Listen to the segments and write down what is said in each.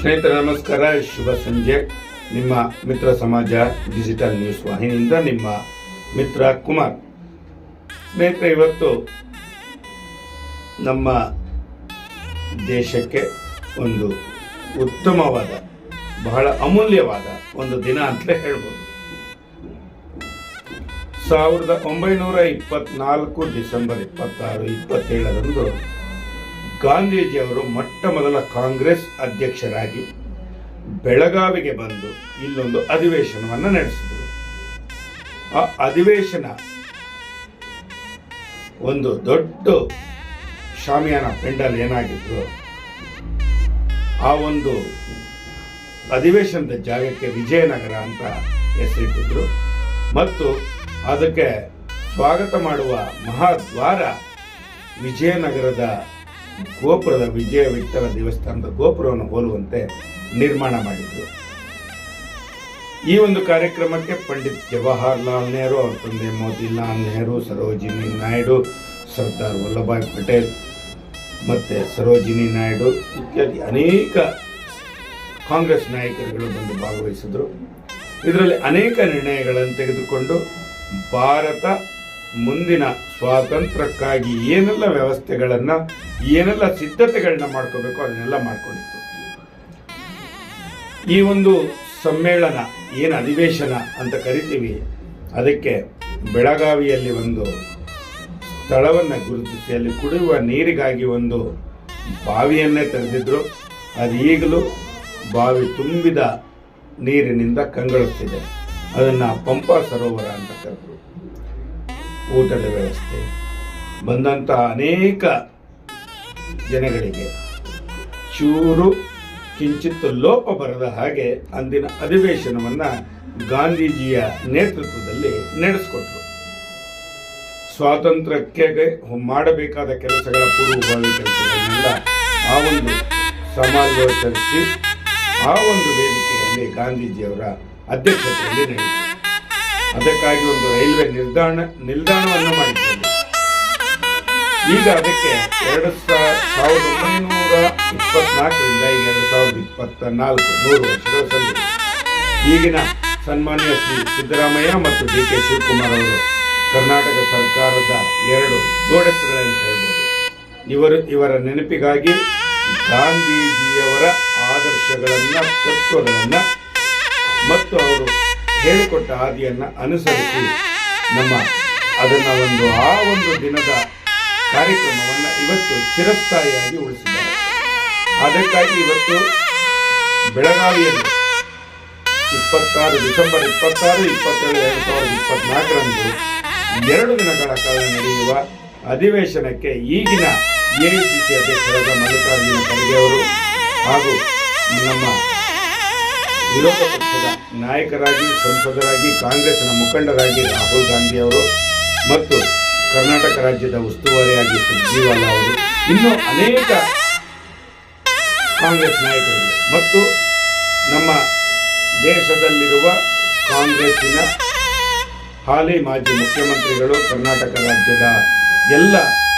ಸ್ನೇಹಿತರೆ, ನಮಸ್ಕಾರ. ಶುಭ ಸಂಜೆ. ನಿಮ್ಮ ಮಿತ್ರ ಸಮಾಜ ಡಿಜಿಟಲ್ ನ್ಯೂಸ್ ವಾಹಿನಿಯಿಂದ ನಿಮ್ಮ ಮಿತ್ರ ಕುಮಾರ್. ಸ್ನೇಹಿತರೆ, ಇವತ್ತು ನಮ್ಮ ದೇಶಕ್ಕೆ ಒಂದು ಉತ್ತಮವಾದ, ಬಹಳ ಅಮೂಲ್ಯವಾದ ಒಂದು ದಿನ ಅಂತಲೇ ಹೇಳ್ಬೋದು. ಸಾವಿರದ ಒಂಬೈನೂರ ಇಪ್ಪತ್ನಾಲ್ಕು ಡಿಸೆಂಬರ್ ಇಪ್ಪತ್ತಾರು, ಇಪ್ಪತ್ತೇಳರಂದು ಗಾಂಧೀಜಿಯವರು ಮೊಟ್ಟ ಮೊದಲ ಕಾಂಗ್ರೆಸ್ ಅಧ್ಯಕ್ಷರಾಗಿ ಬೆಳಗಾವಿಗೆ ಬಂದು ಇಲ್ಲೊಂದು ಅಧಿವೇಶನವನ್ನು ನಡೆಸಿದರು. ಆ ಅಧಿವೇಶನ ಒಂದು ದೊಡ್ಡ ಶಾಮಿಯಾನ ಪೆಂಡಲ್ ಏನಾಗಿದ್ರು ಆ ಒಂದು ಅಧಿವೇಶನದ ಜಾಗಕ್ಕೆ ವಿಜಯನಗರ ಅಂತ ಹೆಸರಿಟ್ಟಿದ್ರು. ಮತ್ತು ಅದಕ್ಕೆ ಸ್ವಾಗತ ಮಾಡುವ ಮಹಾದ್ವಾರ ವಿಜಯನಗರದ ಗೋಪುರದ ವಿಜಯ ವಿಠಲ ದೇವಸ್ಥಾನದ ಗೋಪುರವನ್ನು ಹೋಲುವಂತೆ ನಿರ್ಮಾಣ ಮಾಡಿದ್ರು. ಈ ಒಂದು ಕಾರ್ಯಕ್ರಮಕ್ಕೆ ಪಂಡಿತ್ ಜವಾಹರ್ಲಾಲ್ ನೆಹರು ಅವರ ತಂದೆ ಮೋತಿಲಾಲ್ ನೆಹರು, ಸರೋಜಿನಿ ನಾಯ್ಡು, ಸರ್ದಾರ್ ವಲ್ಲಭಾಯ್ ಪಟೇಲ್ ಮತ್ತು ಸರೋಜಿನಿ ನಾಯ್ಡು ಇತ್ಯಾದಿ ಅನೇಕ ಕಾಂಗ್ರೆಸ್ ನಾಯಕರುಗಳು ಬಂದು ಭಾಗವಹಿಸಿದ್ರು. ಇದರಲ್ಲಿ ಅನೇಕ ನಿರ್ಣಯಗಳನ್ನು ತೆಗೆದುಕೊಂಡು ಭಾರತ ಮುಂದಿನ ಸ್ವಾತಂತ್ರ್ಯಕ್ಕಾಗಿ ಏನೆಲ್ಲ ವ್ಯವಸ್ಥೆಗಳನ್ನು ಏನೆಲ್ಲ ಸಿದ್ಧತೆಗಳನ್ನ ಮಾಡ್ಕೋಬೇಕು ಅದನ್ನೆಲ್ಲ ಮಾಡ್ಕೊಂಡಿತ್ತು. ಈ ಒಂದು ಸಮ್ಮೇಳನ ಏನು ಅಧಿವೇಶನ ಅಂತ ಕರಿತೀವಿ, ಅದಕ್ಕೆ ಬೆಳಗಾವಿಯಲ್ಲಿ ಒಂದು ಸ್ಥಳವನ್ನು ಗುರುತಿಸಿ, ಅಲ್ಲಿ ಕುಡಿಯುವ ನೀರಿಗಾಗಿ ಒಂದು ಬಾವಿಯನ್ನೇ ತೆರೆದಿದ್ರು. ಅದು ಈಗಲೂ ಬಾವಿ ತುಂಬಿದ ನೀರಿನಿಂದ ಕಂಗೊಳಿಸ್ತಿದೆ. ಅದನ್ನು ಪಂಪ ಸರೋವರ ಅಂತ ಕರೆದ್ರು. ಊಟದ ವ್ಯವಸ್ಥೆ. ಬಂದಂತಹ ಅನೇಕ ಜನಗಳಿಗೆ ಚೂರು ಕಿಂಚಿತ್ ಲೋಪ ಬರದ ಹಾಗೆ ಅಂದಿನ ಅಧಿವೇಶನವನ್ನ ಗಾಂಧೀಜಿಯ ನೇತೃತ್ವದಲ್ಲಿ ನಡೆಸಿಕೊಟ್ರು. ಸ್ವಾತಂತ್ರ್ಯಕ್ಕೆ ಮಾಡಬೇಕಾದ ಕೆಲಸಗಳ ಪೂರ್ವಭಾವಿ ಕೆಲಸಗಳನ್ನೆಲ್ಲ ಆ ಒಂದು ಸಮಾಲೋಚಿಸಿ ಆ ಒಂದು ವೇದಿಕೆಯಲ್ಲಿ ಗಾಂಧೀಜಿಯವರ ಅಧ್ಯಕ್ಷತೆಯಲ್ಲಿ ನಡೆಯಿತು ಅದಕ್ಕಾಗಿ ಒಂದು ರೈಲ್ವೆ ನಿಲ್ದಾಣ ನಿಲ್ದಾಣವನ್ನು ಮಾಡಿದ್ದಾರೆ. ಈಗ ಅದಕ್ಕೆ ಎರಡು ಸಾವಿರದ ಒಂಬೈನೂರ ಇಪ್ಪತ್ನಾಲ್ಕರಿಂದ ಈಗ ಎರಡು ಸಾವಿರದ ಇಪ್ಪತ್ತ ನಾಲ್ಕು ನೂರು ವರ್ಷಗಳ ಈಗಿನ ಸನ್ಮಾನ್ಯ ಶ್ರೀ ಸಿದ್ದರಾಮಯ್ಯ ಮತ್ತು ಡಿ ಕೆ ಶಿವಕುಮಾರ್ ಅವರು ಕರ್ನಾಟಕ ಸರ್ಕಾರದ ಎರಡು ಜೋಡೆತ್ತುಗಳಂತ ಹೇಳ್ಬೋದು. ಇವರು ಇವರ ನೆನಪಿಗಾಗಿ ಗಾಂಧೀಜಿಯವರ ಆದರ್ಶಗಳನ್ನು, ತತ್ವಗಳನ್ನು ಮತ್ತು ಅವರು ಹೇಳಿಕೊಟ್ಟ ಹಾದಿಯನ್ನು ಅನುಸರಿಸಿ ನಮ್ಮ ಅದನ್ನ ಒಂದು ಆ ಒಂದು ದಿನದ ಕಾರ್ಯಕ್ರಮವನ್ನ ಇವತ್ತು ಚಿರಸ್ಥಾಯಿಯಾಗಿ ಉಳಿಸಿದ್ದಾರೆ. ಅದಕ್ಕಾಗಿ ಇವತ್ತು ಬೆಳಗಾವಿಯಲ್ಲಿ ಇಪ್ಪತ್ತಾರು ಡಿಸೆಂಬರ್ ಇಪ್ಪತ್ತಾರು, ಇಪ್ಪತ್ತೇಳು ಎರಡು ಸಾವಿರದ ಇಪ್ಪತ್ನಾಲ್ಕರಂದು ಎರಡು ದಿನಗಳ ಕಾಲ ನಡೆಯುವ ಅಧಿವೇಶನಕ್ಕೆ ಈಗಿನ ಎಐಸಿಸಿ ಅಧ್ಯಕ್ಷರಾದ ಮಲ್ಲಿಕಾರ್ಜುನ ಖರ್ಗೆ ಅವರು ಹಾಗೂ ನಮ್ಮ ವಿರೋಧ ಪಕ್ಷದ ನಾಯಕರಾಗಿ, ಸಂಸದರಾಗಿ ಕಾಂಗ್ರೆಸ್ನ ಮುಖಂಡರಾಗಿ ರಾಹುಲ್ ಗಾಂಧಿ ಅವರು ಮತ್ತು ಕರ್ನಾಟಕ ರಾಜ್ಯದ ಉಸ್ತುವಾರಿಯಾಗಿ ಸುರ್ಜೇವಾಲಾ ಅವರು ಇನ್ನೂ ಅನೇಕ ಕಾಂಗ್ರೆಸ್ ನಾಯಕರು. ಮತ್ತು ನಮ್ಮ ದೇಶದಲ್ಲಿರುವ ಕಾಂಗ್ರೆಸ್ಸಿನ ಹಾಲಿ ಮಾಜಿ ಮುಖ್ಯಮಂತ್ರಿಗಳು ಕರ್ನಾಟಕ ರಾಜ್ಯದ ಎಲ್ಲ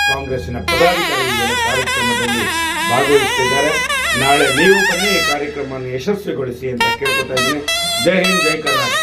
ಕಾಂಗ್ರೆಸ್ಸಿನ ಪದಾಧಿಕಾರಿಗಳು ಕಾರ್ಯಕ್ರಮದಲ್ಲಿ ಭಾಗವಹಿಸುತ್ತಿದ್ದಾರೆ ನಾಳೆ ನೀವು ಬನ್ನಿ ಈ ಕಾರ್ಯಕ್ರಮವನ್ನು ಯಶಸ್ವಿಗೊಳಿಸಿ ಅಂತ ಕೇಳ್ಕೊತಾ ಇದ್ದೀನಿ. ಜೈ ಹಿಂದ್, ಜೈ ಕರ್ನಾಟಕ.